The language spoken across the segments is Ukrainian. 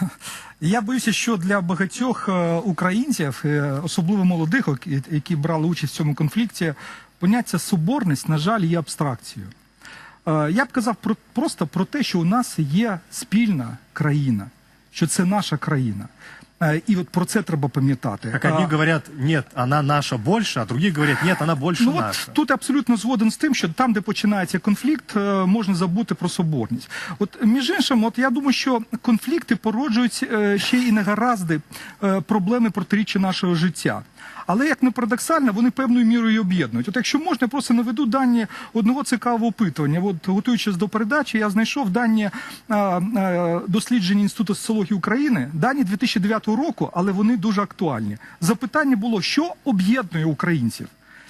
Я боюся, що для багатьох е, українців, е, особливо молодих, які- брали участь в цьому конфлікті, поняття соборність, на жаль, є абстракцією. Е, Я б казав про, просто про те, що у нас є спільна країна, що це наша країна. Е, І от про це треба пам'ятати. Как одни А, говорят, нет, она наша больше, а другие говорят, нет, она больше Ну наша. от тут абсолютно згоден з тим, що там, де починається конфлікт, е, можна забути про соборність. От між іншим, от я думаю, що конфлікти породжують е, ще й негаразди, е, проблеми протиріччя нашого життя. Але як не парадоксально, вони певною мірою об'єднують. От якщо можна, я просто наведу дані одного цікавого опитування. От готуючись до передачі, я знайшов дані а, а, дослідження Інституту соціології України, дані 2009 року, але вони дуже актуальні. Запитання було, що об'єднує українців.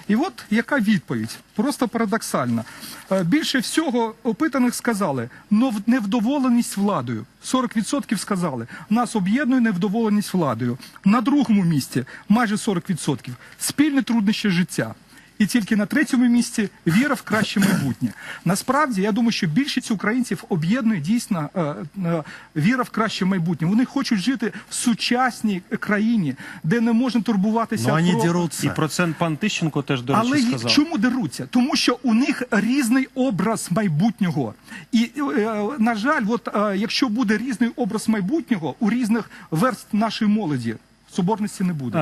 І от яка відповідь? Просто парадоксальна. Е, Більше всього опитаних сказали «нов- невдоволеність владою. 40% сказали, нас об'єднує невдоволеність владою. На другому місці майже 40% спільне труднище життя. І тільки на третьому місці віра в краще майбутнє. Насправді, я думаю, що більшість українців об'єднує дійсно е, е, віра в краще майбутнє. Вони хочуть жити в сучасній країні, де не можна турбуватися Но они про дерутся. І про це пан Тищенко теж, до речі, але сказав. чому деруться? Тому що у них різний образ майбутнього. І, е, на жаль, от, е, якщо буде різний образ майбутнього у різних верст нашої молоді, соборності не буде.